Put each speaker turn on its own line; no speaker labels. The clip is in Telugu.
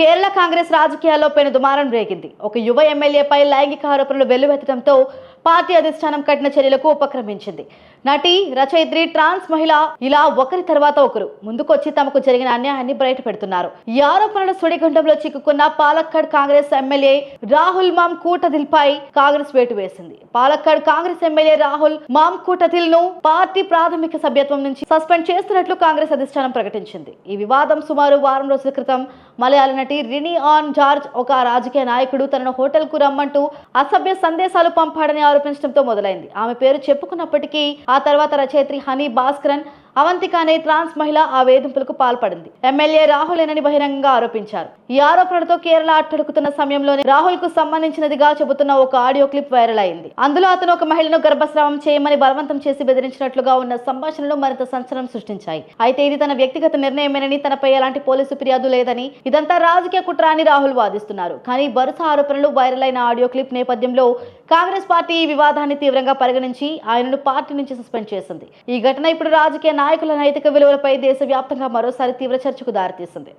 కేరళ కాంగ్రెస్ రాజకీయాల్లో పెను దుమారం రేగింది. ఒక యువ ఎమ్మెల్యేపై లైంగిక ఆరోపణలు వెల్లువెత్తడంతో పార్టీ అధిష్టానం కఠిన చర్యలకు ఉపక్రమించింది. నటి రచయిత్రి ట్రాన్స్ మహిళ ఇలా ఒకరి తర్వాత ఒకరు ముందుకొచ్చి తమకు జరిగిన అన్యాయాన్ని బయట పెడుతున్నారు ఈ ఆరోపణలు సుడిగుండంలో చిక్కుకున్న పాలక్కడ్ కాంగ్రెస్ ఎమ్మెల్యే రాహుల్ మామ్ కూటదిల్ పై కాంగ్రెస్ వేటు వేసింది. పాలక్కడ్ కాంగ్రెస్ ఎమ్మెల్యే రాహుల్ మామ్ కూటదిల్ను పార్టీ ప్రాథమిక సభ్యత్వం నుంచి సస్పెండ్ చేస్తున్నట్లు కాంగ్రెస్ అధిష్టానం ప్రకటించింది. ఈ వివాదం సుమారు వారం రోజుల క్రితం మలయాళ నటి రినీ ఆన్ జార్జ్ ఒక రాజకీయ నాయకుడు. తనను హోటల్కు రమ్మంటూ అసభ్య సందేశాలు పంపాడని ఆరోపించడంతో మొదలైంది. ఆమె పేరు చెప్పుకున్నప్పటికీ ఆ తర్వాత రచయిత్రి హనీ భాస్కరన్ అవంతిక అనే ట్రాన్స్ మహిళ ఆ వేధింపులకు పాల్పడింది. ఎమ్మెల్యే రాహులేనని బహిరంగంగా ఆరోపించారు. ఈ ఆరోపణలతో కేరళ అట్టడుకుతున్న సమయంలోనే రాహుల్కు సంబంధించినదిగా చెబుతున్న ఒక ఆడియో క్లిప్ వైరల్ అయింది. అందులో అతను ఒక మహిళను గర్భస్రావం చేయమని బలవంతం చేసి బెదిరించినట్లుగా ఉన్న సంభాషణలు మరింత సంచలనం సృష్టించాయి. అయితే ఇది తన వ్యక్తిగత నిర్ణయమేనని తనపై ఎలాంటి పోలీసు ఫిర్యాదు లేదని ఇదంతా రాజకీయ కుట్ర అని రాహుల్ వాదిస్తున్నారు. కానీ వరుస ఆరోపణలు వైరల్ అయిన ఆడియో క్లిప్ నేపథ్యంలో కాంగ్రెస్ పార్టీ ఈ వివాదాన్ని తీవ్రంగా పరిగణించి ఆయనను పార్టీ నుంచి సస్పెండ్ చేసింది. ఈ ఘటన ఇప్పుడు రాజకీయ నాయకుల నైతిక విలువలపై దేశవ్యాప్తంగా మరోసారి తీవ్ర చర్చకు దారితీసింది.